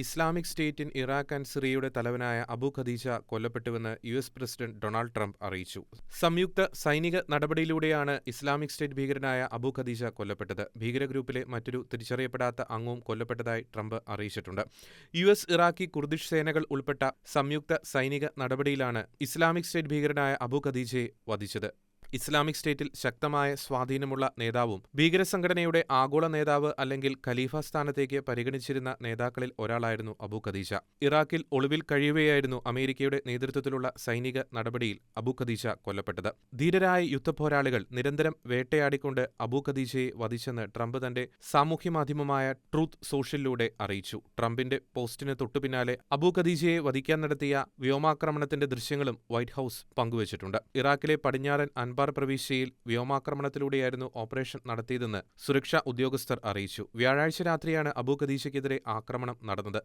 Islamic State in Iraq and സിറിയയുടെ തലവനായ Abu Khadija കൊല്ലപ്പെട്ടുവെന്ന് U S president Donald Trump അറിയിച്ചു. സംയുക്ത സൈനിക നടപടിയിലൂടെയാണ് ഇസ്ലാമിക് സ്റ്റേറ്റ് ഭീകരനായ അബു ഖദീജ കൊല്ലപ്പെട്ടത്. ഭീകരഗ്രൂപ്പിലെ മറ്റൊരു തിരിച്ചറിയപ്പെടാത്ത അംഗവും കൊല്ലപ്പെട്ടതായി ട്രംപ് അറിയിച്ചിട്ടുണ്ട്. യു എസ് ഇറാഖി കുർദിഷ് സേനകൾ ഉൾപ്പെട്ട സംയുക്ത സൈനിക നടപടിയിലാണ് ഇസ്ലാമിക് സ്റ്റേറ്റ് ഭീകരനായ അബു ഖദീജയെ വധിച്ചത്. ഇസ്ലാമിക് സ്റ്റേറ്റിൽ ശക്തമായ സ്വാധീനമുള്ള നേതാവും ഭീകരസംഘടനയുടെ ആഗോള നേതാവ് അല്ലെങ്കിൽ ഖലീഫ സ്ഥാനത്തേക്ക് പരിഗണിച്ചിരുന്ന നേതാക്കളിൽ ഒരാളായിരുന്നു അബു ഖദീജ. ഇറാഖിൽ ഒളിവിൽ കഴിയുകയായിരുന്നു അമേരിക്കയുടെ നേതൃത്വത്തിലുള്ള സൈനിക നടപടിയിൽ അബു ഖദീജ കൊല്ലപ്പെട്ടത്. ധീരരായ യുദ്ധപോരാളികൾ നിരന്തരം വേട്ടയാടിക്കൊണ്ട് അബു ഖദീജയെ വധിച്ചെന്ന് ട്രംപ് തന്റെ സാമൂഹ്യമാധ്യമമായ ട്രൂത്ത് സോഷ്യലിലൂടെ അറിയിച്ചു. ട്രംപിന്റെ പോസ്റ്റിന് തൊട്ടുപിന്നാലെ അബു ഖദീജയെ വധിക്കാൻ നടത്തിയ വ്യോമാക്രമണത്തിന്റെ ദൃശ്യങ്ങളും വൈറ്റ് ഹൌസ് പങ്കുവച്ചിട്ടുണ്ട്. ഇറാഖിലെ പടിഞ്ഞാറൻ അൻബാർ പ്രവിശ്യയിൽ വ്യോമാക്രമണത്തിലൂടെയായിരുന്നു ഓപ്പറേഷൻ നടത്തിയതെന്ന് സുരക്ഷാ ഉദ്യോഗസ്ഥർ അറിയിച്ചു. വ്യാഴാഴ്ച രാത്രിയാണ് അബു ആക്രമണം നടന്നത്.